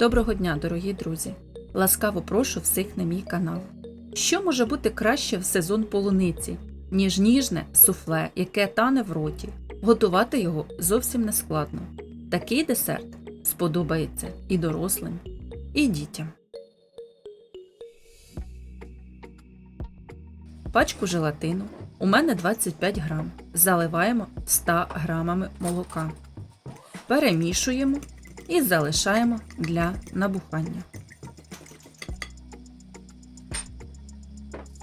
Доброго дня, дорогі друзі! Ласкаво прошу всіх на мій канал. Що може бути краще в сезон полуниці, ніж ніжне суфле, яке тане в роті? Готувати його зовсім не складно. Такий десерт сподобається і дорослим, і дітям. Пачку желатину у мене 25 грам. Заливаємо 100 грамами молока. Перемішуємо і залишаємо для набухання.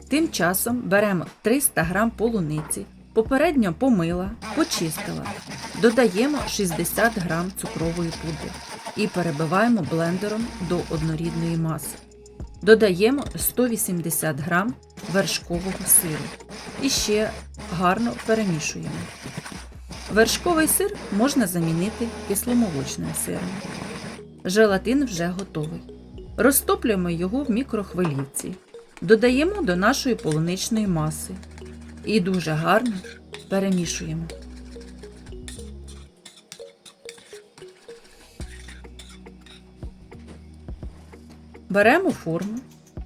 Тим часом беремо 300 г полуниці, попередньо помила, почистила. Додаємо 60 г цукрової пудри і перебиваємо блендером до однорідної маси. Додаємо 180 г вершкового сиру і ще гарно перемішуємо. Вершковий сир можна замінити кисломолочним сиром. Желатин вже готовий. Розтоплюємо його в мікрохвилівці. Додаємо до нашої полуничної маси і дуже гарно перемішуємо. Беремо форму,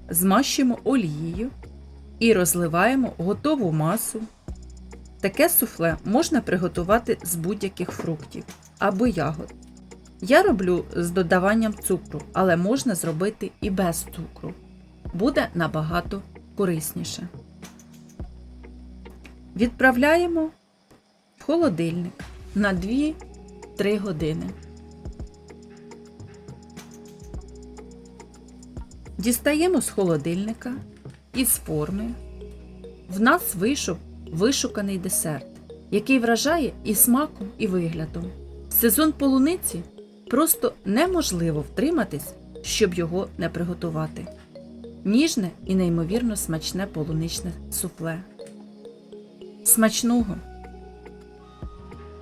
змащуємо олією і розливаємо готову масу Таке суфле можна приготувати з будь-яких фруктів або ягод. Я роблю з додаванням цукру, але можна зробити і без цукру. Буде набагато корисніше. Відправляємо в холодильник на 2-3 години. Дістаємо з холодильника із форми. В нас вийшов вишуканий десерт, який вражає і смаком, і виглядом. Сезон полуниці просто неможливо втриматись, щоб його не приготувати. Ніжне і неймовірно смачне полуничне суфле. Смачного!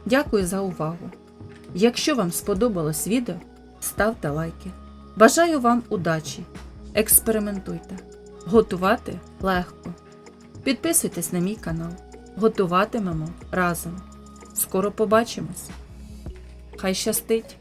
Дякую за увагу! Якщо вам сподобалось відео, ставте лайки. Бажаю вам удачі! Експериментуйте! Готувати легко! Підписуйтесь на мій канал. Готуватимемо разом. Скоро побачимось. Хай щастить!